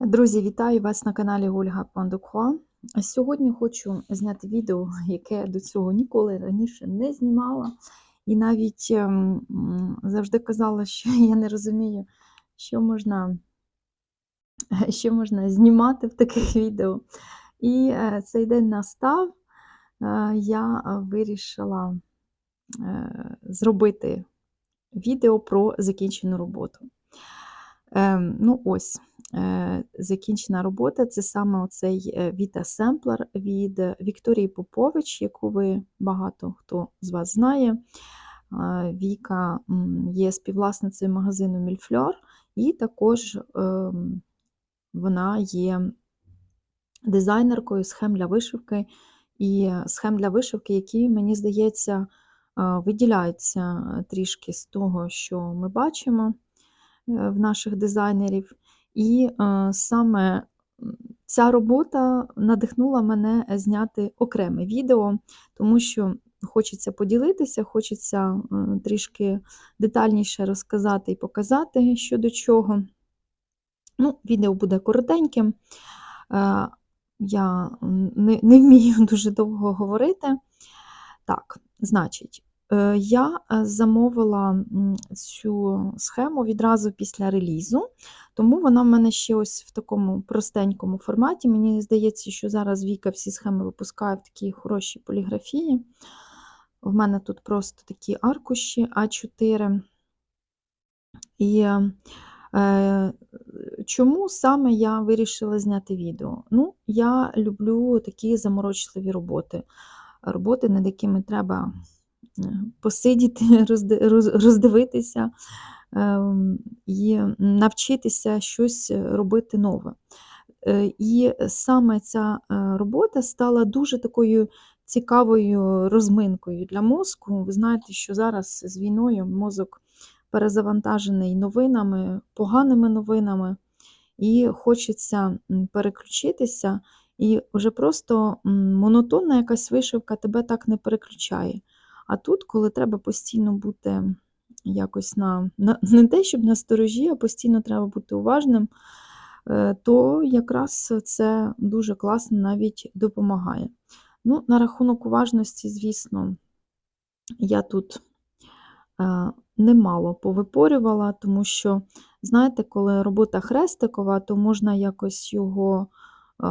Друзі, вітаю вас на каналі Ольга Пандукхуа. Сьогодні хочу зняти відео, яке до цього ніколи раніше не знімала. І навіть ем, завжди казала, що я не розумію, що можна, що можна знімати в таких відео. І е, цей день настав, е, я вирішила е, зробити відео про закінчену роботу. Ем, ну ось, закінчена робота це саме оцей е, Sampler від Вікторії Попович, яку ви багато хто з вас знає. Е, Віка є співвласницею магазину Мільфльор, і також ем, вона є дизайнеркою схем для вишивки. І схем для вишивки, які, мені здається, е, виділяються трішки з того, що ми бачимо е, в наших дизайнерів. І е, саме ця робота надихнула мене зняти окреме відео, тому що хочеться поділитися, хочеться е, трішки детальніше розказати і показати, що до чого. Ну, відео буде коротеньким. Е, Я не, не вмію дуже довго говорити. Так, значить, я е, замовила цю схему відразу після релізу, тому вона в мене ще ось в такому простенькому форматі. Мені здається, що зараз Віка всі схеми випускає в такій хорошій поліграфії. В мене тут просто такі аркуші А4. І е, чому саме я вирішила зняти відео? Ну, я люблю такі заморочливі роботи, роботи, над якими треба е, посидіти, роздивитися ем, і навчитися щось робити нове. Е, І саме ця е, робота стала дуже такою цікавою розминкою для мозку. Ви знаєте, що зараз з війною мозок перезавантажений новинами, поганими новинами, і хочеться переключитися, і вже просто монотонна якась вишивка тебе так не переключає. А тут, коли треба постійно бути якось на, на не те, щоб на сторожі, а постійно треба бути уважним, е, то якраз це дуже класно навіть допомагає. Ну, на рахунок уважності, звісно, я тут е, немало повипорювала, тому що, знаєте, коли робота хрестикова, то можна якось його е,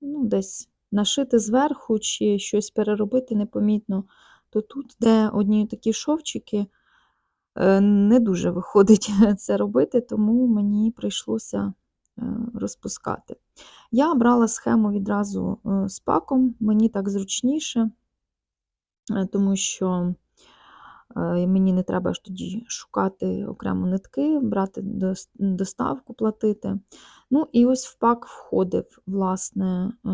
ну, десь нашити зверху чи щось переробити непомітно. То тут, де одні такі шовчики, е, не дуже виходить це робити, тому мені прийшлося е, розпускати. Я брала схему відразу е, з паком, мені так зручніше, тому що мені не треба ж тоді шукати окремо нитки, брати доставку, платити. Ну, і ось в пак входив, власне, е,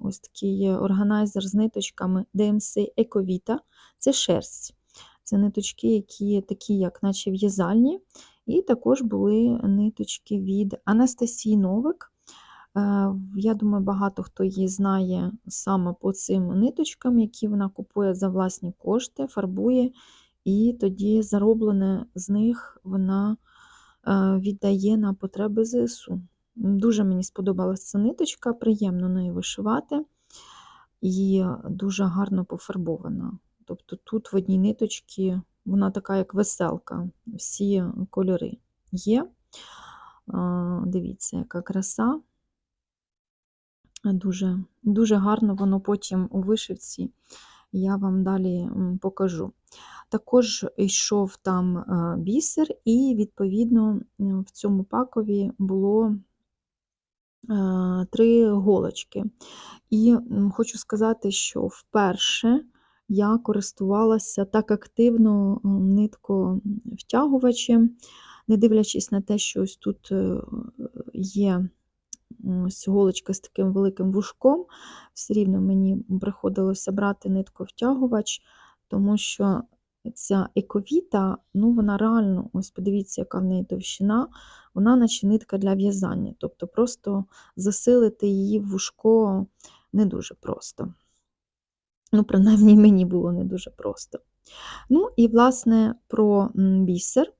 ось такий органайзер з ниточками DMC Ecovita. Це шерсть. Це ниточки, які такі, як наче в'язальні. І також були ниточки від Анастасії Новик. Е, Я думаю, багато хто її знає саме по цим ниточкам, які вона купує за власні кошти, фарбує, і тоді зароблене з них вона е, віддає на потреби ЗСУ. Дуже мені сподобалася ця ниточка, приємно нею вишивати і дуже гарно пофарбована. Тобто тут в одній ниточці вона така, як веселка, всі кольори є. Дивіться, яка краса. Дуже, дуже гарно воно потім у вишивці, я вам далі покажу. Також йшов там е, бісер, і, відповідно, в цьому пакові було е, три голочки. І хочу сказати, що вперше я користувалася так активно нитковтягувачем, не дивлячись на те, що ось тут е, є ось голочка з таким великим вушком, все рівно мені приходилося брати нитковтягувач, тому що ця ековіта, ну вона реально, ось подивіться, яка в неї товщина, вона наче нитка для в'язання. Тобто просто засилити її в вушко не дуже просто. Ну, принаймні, мені було не дуже просто. Ну, і, власне, про бісер.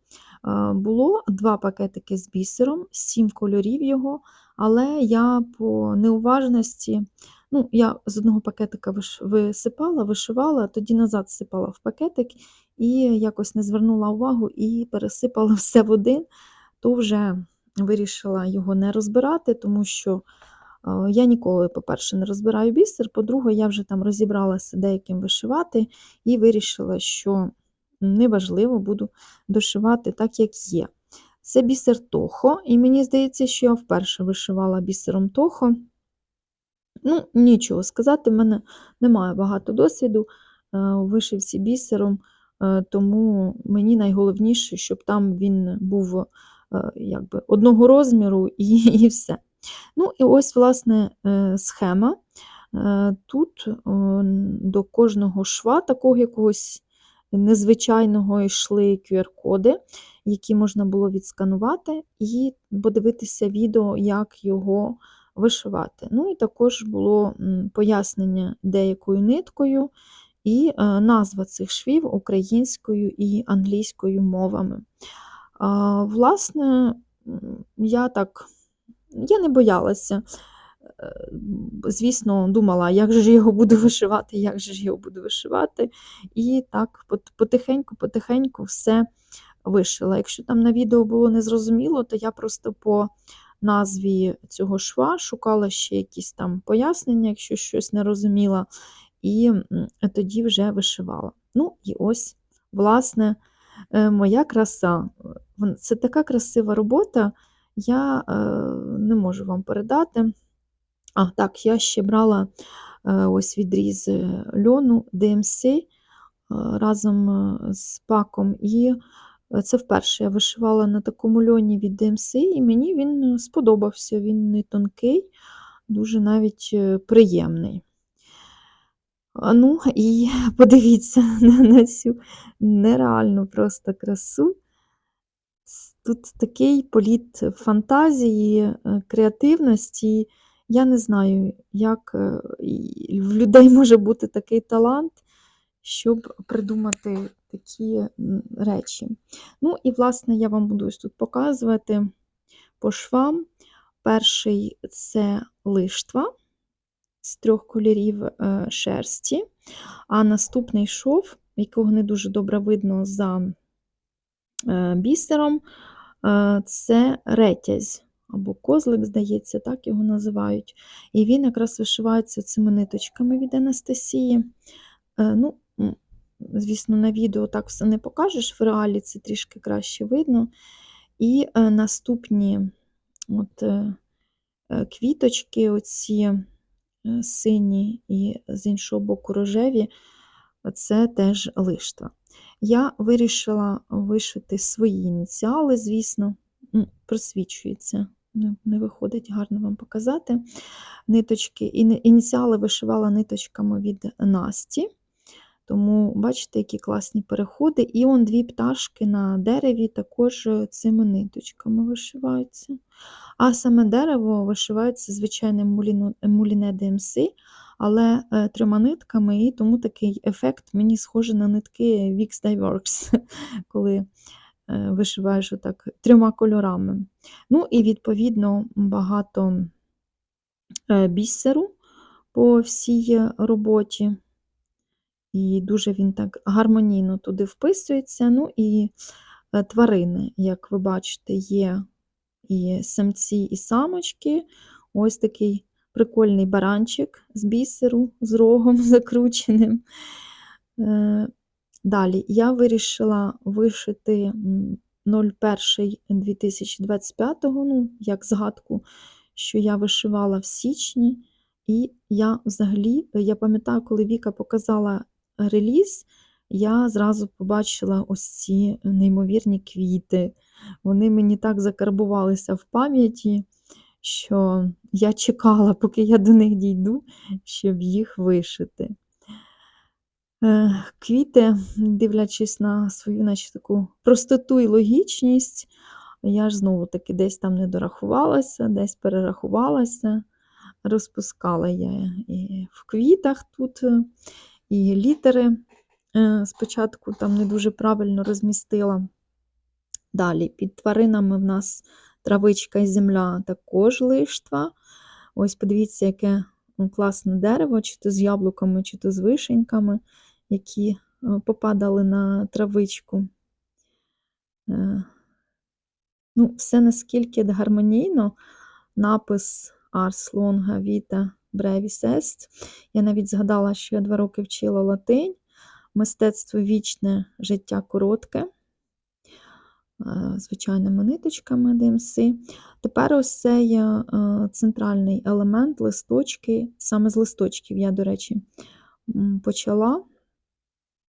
Е, Було. Два пакетики з бісером, сім кольорів його, але я по неуважності, ну, я з одного пакетика висипала, вишивала, тоді назад всипала в пакетик і якось не звернула увагу і пересипала все в один, то вже вирішила його не розбирати, тому що е, я ніколи, по-перше, не розбираю бісер, по-друге, я вже там розібралася деяким вишивати і вирішила, що неважливо, буду дошивати так, як є. Це бісер Тохо, і мені здається, що я вперше вишивала бісером Тохо. Ну, нічого сказати, в мене немає багато досвіду е, у вишивці бісером, е, тому мені найголовніше, щоб там він був е, якби, одного розміру і, і все. Ну, і ось, власне, схема. Тут до кожного шва, такого якогось незвичайного, йшли QR-коди, які можна було відсканувати, і подивитися відео, як його вишивати. Ну і також було пояснення деякою ниткою і е, назва цих швів українською і англійською мовами. Власне, я так я не боялася. Звісно, думала, як же ж його буду вишивати, як же ж його буду вишивати. І так потихеньку-потихеньку все вишила. Якщо там на відео було незрозуміло, то я просто по назві цього шва шукала ще якісь там пояснення, якщо щось не розуміла, і тоді вже вишивала. Ну, і ось, власне, е, моя краса. Це така красива робота, я е, не можу вам передати. А, так, я ще брала е, ось відріз е, льону DMC е, разом з паком. І це вперше я вишивала на такому льоні від DMC, і мені він сподобався. Він не тонкий, дуже навіть приємний. Ну, і подивіться на, цю нереальну просто красу. Тут такий політ фантазії, креативності. Я не знаю, як е, в людей може бути такий талант, щоб придумати такі речі. Ну, і, власне, я вам буду ось тут показувати по швам. Перший це лиштва з трьох кольорів е, шерсті, а наступний шов, якого не дуже добре видно за е, бісером, це ретязь або козлик, здається, так його називають. І він якраз вишивається цими ниточками від Анастасії. Е, Ну, звісно, на відео так все не покажеш, в реалі це трішки краще видно. І е, наступні от, е, квіточки, оці сині і з іншого боку рожеві, це теж лиштва. Я вирішила вишити свої ініціали, звісно, просвічується, не, виходить гарно вам показати. Ниточки, іні- ініціали вишивала ниточками від Насті. Тому бачите, які класні переходи. І он дві пташки на дереві також цими ниточками вишиваються. А саме дерево вишивається звичайним муліне DMC, але е, трьома нитками, і тому такий ефект мені схожий на нитки Wix Dyeworks, коли вишиваєш отак трьома кольорами. Ну і відповідно багато е, бісеру по всій роботі. І дуже він так гармонійно туди вписується. Ну і е, тварини, як ви бачите, є і самці, і самочки. Ось такий прикольний баранчик з бісеру, з рогом закрученим. Далі я вирішила вишити м, 01.2025, ну, як згадку, що я вишивала в січні. І я взагалі, я пам'ятаю, коли Віка показала реліз, я зразу побачила ось ці неймовірні квіти. Вони мені так закарбувалися в пам'яті, що я чекала, поки я до них дійду, щоб їх вишити. Е, Квіти, дивлячись на свою наче таку простоту і логічність, я ж знову таки десь там не дорахувалася, десь перерахувалася. Розпускала я і в квітах тут, е, і літери е, спочатку там не дуже правильно розмістила. Далі під тваринами в нас травичка і земля також лиштва. Ось подивіться, яке ну, класне дерево, чи то з яблуками, чи то з вишеньками, які е, попадали на травичку. Е, Ну, Все наскільки гармонійно, напис Ars Longa Vita Brevis Est. Я навіть згадала, що я два роки вчила латинь, мистецтво вічне, життя коротке. Е, звичайними ниточками DMC. Тепер ось цей центральний елемент, листочки, саме з листочків я, до речі, почала.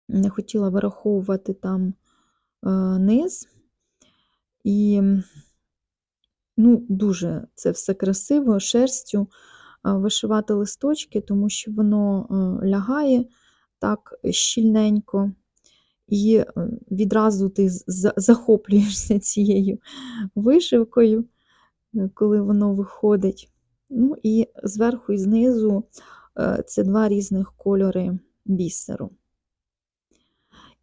Не хотіла вираховувати там е, низ. І ну, дуже це все красиво, шерстю вишивати листочки, тому що воно лягає так щільненько і е, відразу ти захоплюєшся цією вишивкою, е, коли воно виходить. Ну і зверху і знизу е, це два різних кольори бісеру.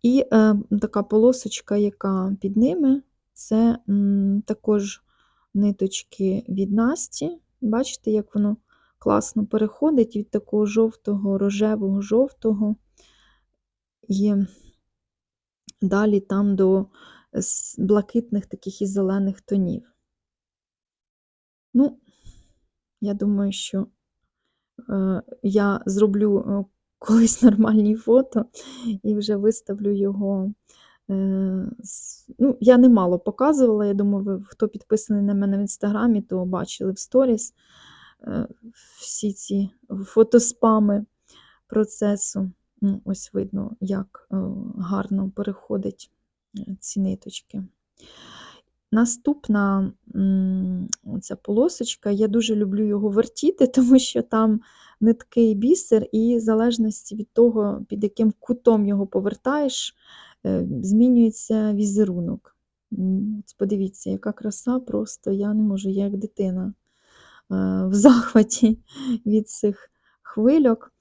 І е, така полосочка, яка під ними, це м, також ниточки від Насті. Бачите, як воно класно переходить від такого жовтого, рожевого, жовтого. І далі там до блакитних таких і зелених тонів. Ну, я думаю, що е, я зроблю е, колись нормальні фото і вже виставлю його. Е, ну, Я не мало показувала, я думаю, ви, хто підписаний на мене в інстаграмі, то бачили в сторіс е, всі ці фотоспами процесу. Ну, Ось видно, як е, гарно переходить е, ці ниточки. Наступна ця полосочка, я дуже люблю його вертіти, тому що там ниткий бісер, і в залежності від того, під яким кутом його повертаєш, е, змінюється візерунок. Подивіться, яка краса, просто я не можу, я як дитина в захваті від цих хвильок.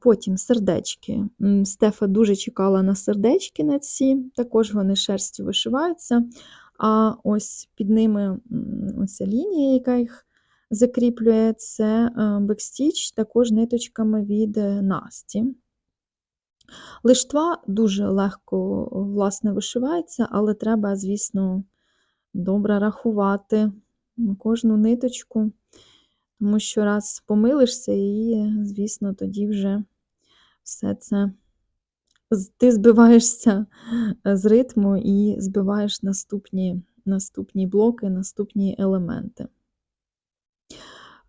Потім сердечки. Стефа дуже чекала на сердечки на ці, також вони шерстю вишиваються. А ось під ними оця лінія, яка їх закріплює, це е, бекстіч, також ниточками від е, Насті. Лиштва дуже легко власне, вишивається, але треба, звісно, добре рахувати кожну ниточку. Тому що раз помилишся, і, звісно, тоді вже все це ти збиваєшся з ритму і збиваєш наступні наступні блоки, наступні елементи.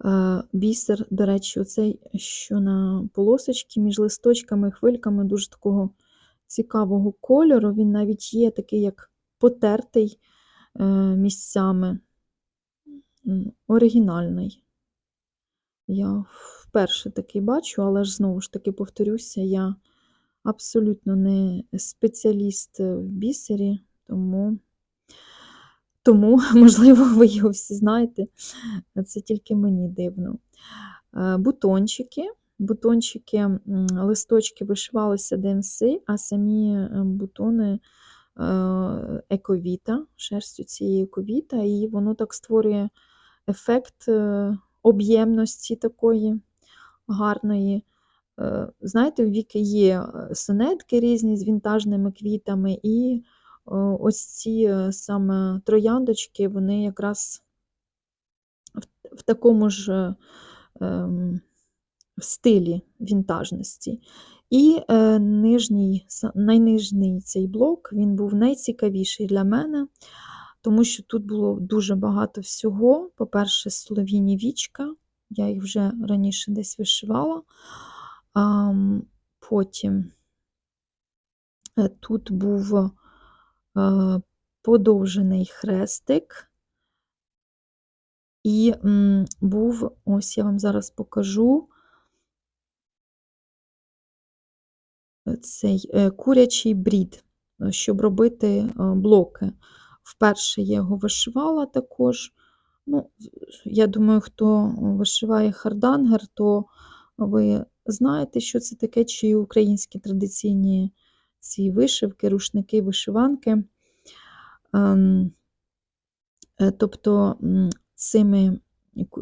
Е, бісер, до речі, оцей, що на полосочці між листочками і хвильками дуже такого цікавого кольору. Він навіть є такий, як потертий е, місцями, оригінальний. Я вперше такий бачу, але ж знову ж таки повторюся, я абсолютно не спеціаліст в бісері, тому, тому можливо, ви його всі знаєте, це тільки мені дивно. Е, бутончики. Бутончики, листочки вишивалися ДМС, а самі е, бутони е, ековіта, шерстю цієї ековіта, і воно так створює ефект об'ємності такої гарної. Знаєте, в Віки є сонетки різні з вінтажними квітами, і ось ці е, саме трояндочки, вони якраз в такому ж ем, стилі вінтажності. І нижній, найнижній цей блок він був найцікавіший для мене тому що тут було дуже багато всього. По-перше, солов'їні вічка, я їх вже раніше десь вишивала. Потім е, тут був е, подовжений хрестик, і був, ось я вам зараз покажу цей е, курячий брід, щоб робити блоки. Вперше я його вишивала також. Ну, Я думаю, хто вишиває хардангер, то ви знаєте, що це таке, чи українські традиційні ці вишивки, рушники, вишиванки. Ем, е, тобто цими,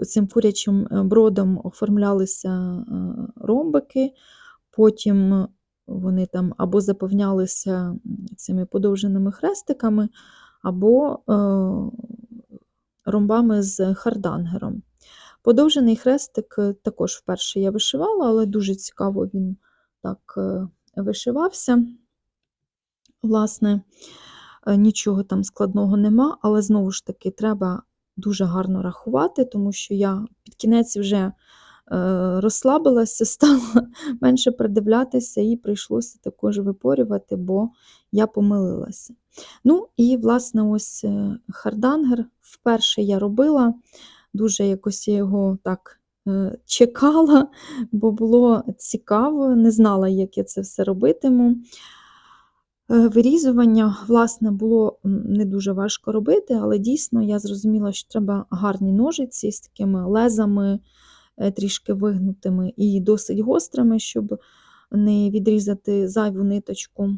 цим курячим е, бродом оформлялися е, ромбики, потім вони там або заповнялися цими подовженими хрестиками, або ромбами з хардангером. Подовжений хрестик також вперше я вишивала, але дуже цікаво він так вишивався. Власне, е, нічого там складного нема, але знову ж таки треба дуже гарно рахувати, тому що я під кінець вже е, розслабилася, стала менше придивлятися і прийшлося також випорювати, бо я помилилася. Ну і, власне, ось е, хардангер вперше я робила, дуже якось я його так чекала, бо було цікаво, не знала, як я це все робитиму. Е, Вирізування, власне, було не дуже важко робити, але дійсно я зрозуміла, що треба гарні ножиці з такими лезами е, трішки вигнутими і досить гострими, щоб не відрізати зайву ниточку.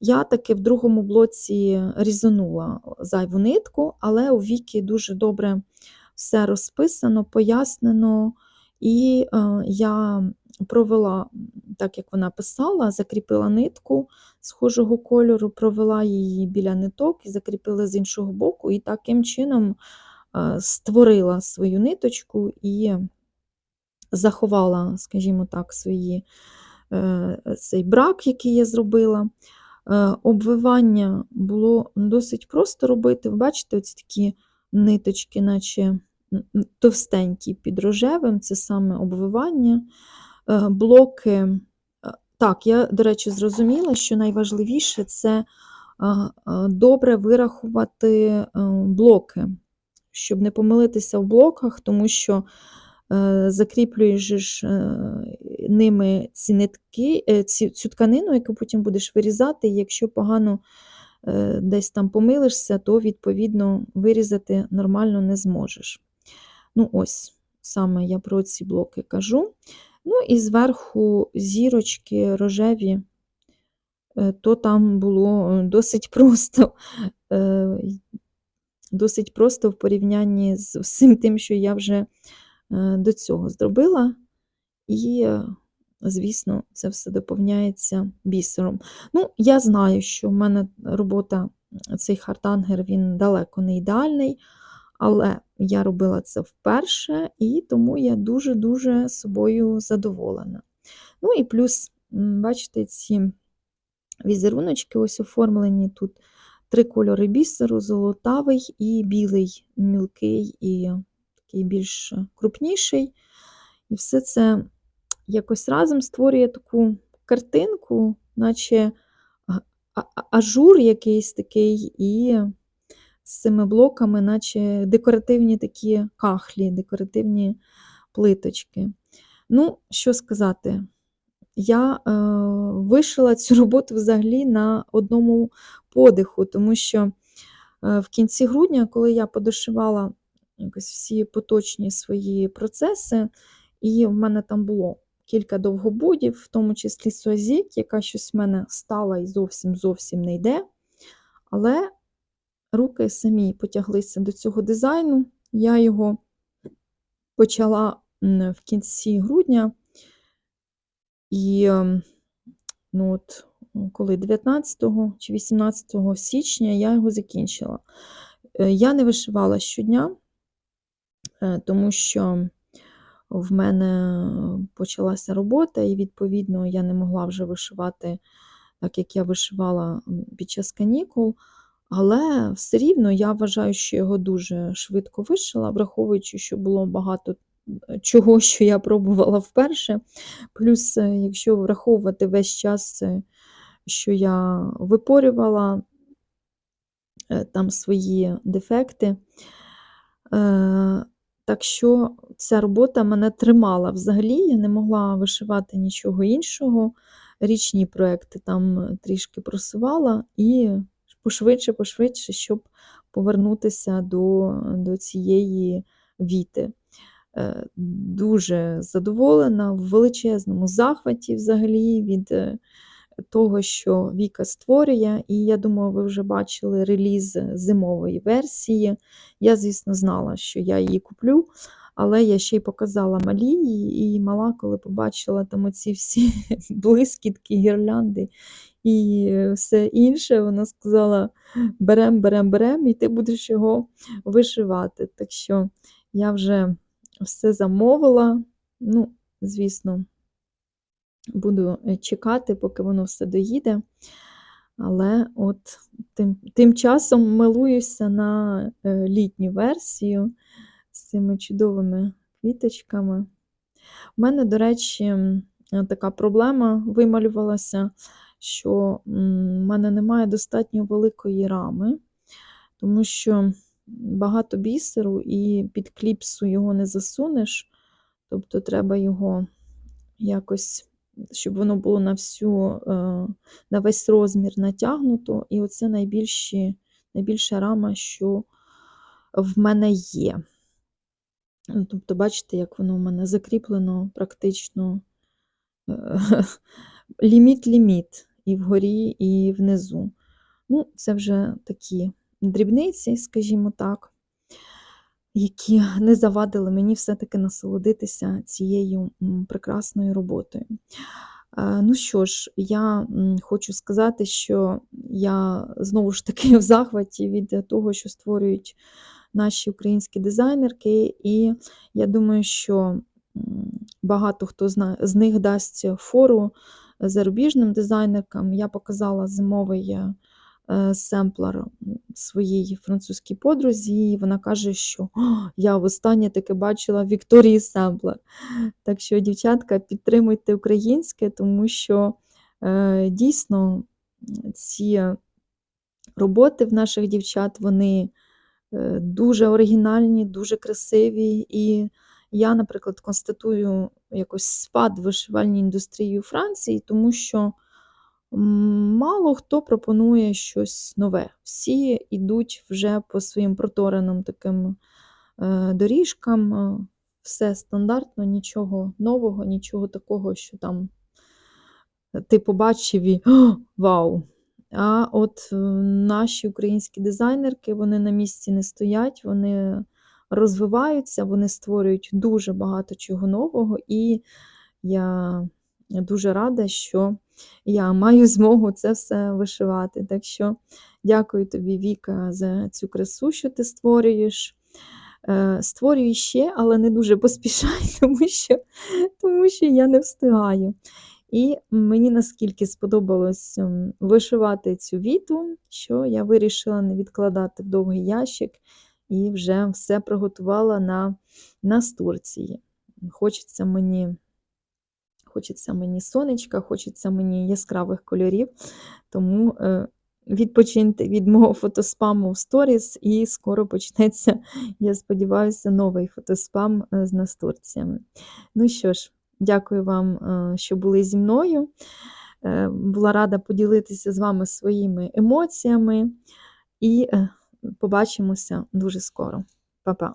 Я таки в другому блоці різанула зайву нитку, але у Вікі дуже добре все розписано, пояснено, і е, я провела, так як вона писала, закріпила нитку схожого кольору, провела її біля ниток і закріпила з іншого боку, і таким чином створила свою ниточку і заховала, скажімо так, свої, е, цей брак, який я зробила. Е, Обвивання було досить просто робити. Ви бачите, ось такі ниточки, наче товстенькі під рожевим, це саме обвивання. Е, Блоки. е, Так, я, до речі, зрозуміла, що найважливіше це а, добре вирахувати е, блоки, щоб не помилитися в блоках, тому що е, закріплюєш е, ними ці нитки, е, цю тканину, яку потім будеш вирізати, і якщо погано е, десь там помилишся, то відповідно вирізати нормально не зможеш. Ну, ось саме я про ці блоки кажу. Ну і зверху зірочки рожеві, е, то там було е, досить просто, е, досить просто в порівнянні з всім тим, що я вже до цього зробила. І, звісно, це все доповняється бісером. Ну, я знаю, що в мене робота, цей хартангер, він далеко не ідеальний, але я робила це вперше, і тому я дуже-дуже собою задоволена. Ну і плюс, бачите, ці візеруночки ось оформлені тут три кольори бісеру: золотавий і білий, мілкий і такий більш крупніший. І все це якось разом створює таку картинку, наче ажур якийсь такий, і з цими блоками, наче декоративні такі кахлі, декоративні плиточки. Ну, що сказати, я е, вишила цю роботу взагалі на одному подиху, тому що е, в кінці грудня, коли я подошивала якось всі поточні свої процеси, і в мене там було кілька довгобудів, в тому числі Суазік, яка щось в мене стала і зовсім зовсім не йде. Але руки самі потяглися до цього дизайну. Я його почала в кінці грудня. І ем, ну от, коли 19 чи 18 січня я його закінчила. Е, Я не вишивала щодня, е, тому що в мене почалася робота, і, відповідно, я не могла вже вишивати, так як я вишивала під час канікул. Але все рівно я вважаю, що його дуже швидко вишила, враховуючи, що було багато е, чого, що я пробувала вперше. Плюс, е, якщо враховувати весь час, е, що я випорювала там свої дефекти. Так що ця робота мене тримала взагалі, я не могла вишивати нічого іншого. Річні проекти там трішки просувала і пошвидше, пошвидше, щоб повернутися до, до цієї віти. Е, Дуже задоволена, в величезному захваті взагалі від е, того, що Віка створює. І я думаю, ви вже бачили реліз зимової версії. Я, звісно, знала, що я її куплю, але я ще й показала малій, і мала, коли побачила там оці всі блискітки, гірлянди і все інше, вона сказала: берем, берем, берем, і ти будеш його вишивати. Так що я вже все замовила. Ну, звісно, буду е, чекати, поки воно все доїде. Але от тим тим часом милуюся на е, літню версію з цими чудовими квіточками. У мене, до речі, така проблема вималювалася, що в мене немає достатньо великої рами, тому що багато бісеру і під кліпсу його не засунеш, тобто треба його якось, щоб воно було на всю, е, на весь розмір натягнуто. І оце найбільші, найбільша рама, що в мене є. Ну, тобто, бачите, як воно в мене закріплено практично ліміт-ліміт і вгорі, і внизу. Ну, Це вже такі дрібниці, скажімо так, які не завадили мені все-таки насолодитися цією прекрасною роботою. Ну що ж, я хочу сказати, що я знову ж таки в захваті від того, що створюють наші українські дизайнерки, і я думаю, що багато хто з них дасть фору зарубіжним дизайнеркам. Я показала зимовий е, семплер своїй французькій подрузі, і вона каже, що я востаннє таки бачила Вікторії Семплер. Так що, дівчатка, підтримуйте українське, тому що е, дійсно ці роботи в наших дівчат, вони е, дуже оригінальні, дуже красиві. і я, наприклад, констатую якось спад вишивальній індустрії у Франції, тому що мало хто пропонує щось нове. Всі йдуть вже по своїм протореним таким е, доріжкам, е, все стандартно, нічого нового, нічого такого, що там ти побачив і вау! А от е, наші українські дизайнерки, вони на місці не стоять, вони розвиваються, вони створюють дуже багато чого нового, і я дуже рада, що я маю змогу це все вишивати. Так що дякую тобі, Віка, за цю красу, що ти створюєш. Е, створюю ще, але не дуже поспішай, тому що, тому що я не встигаю. І мені наскільки сподобалось ем, вишивати цю віту, що я вирішила не відкладати в довгий ящик і вже все приготувала на на Турції. Хочеться мені хочеться мені сонечка, хочеться мені яскравих кольорів, тому е, відпочиньте від мого фотоспаму в сторіс, і скоро почнеться, я сподіваюся, новий фотоспам е, з настурціями. Ну що ж, дякую вам, е, що були зі мною. Була рада поділитися з вами своїми емоціями. І Побачимося дуже скоро. Па-па!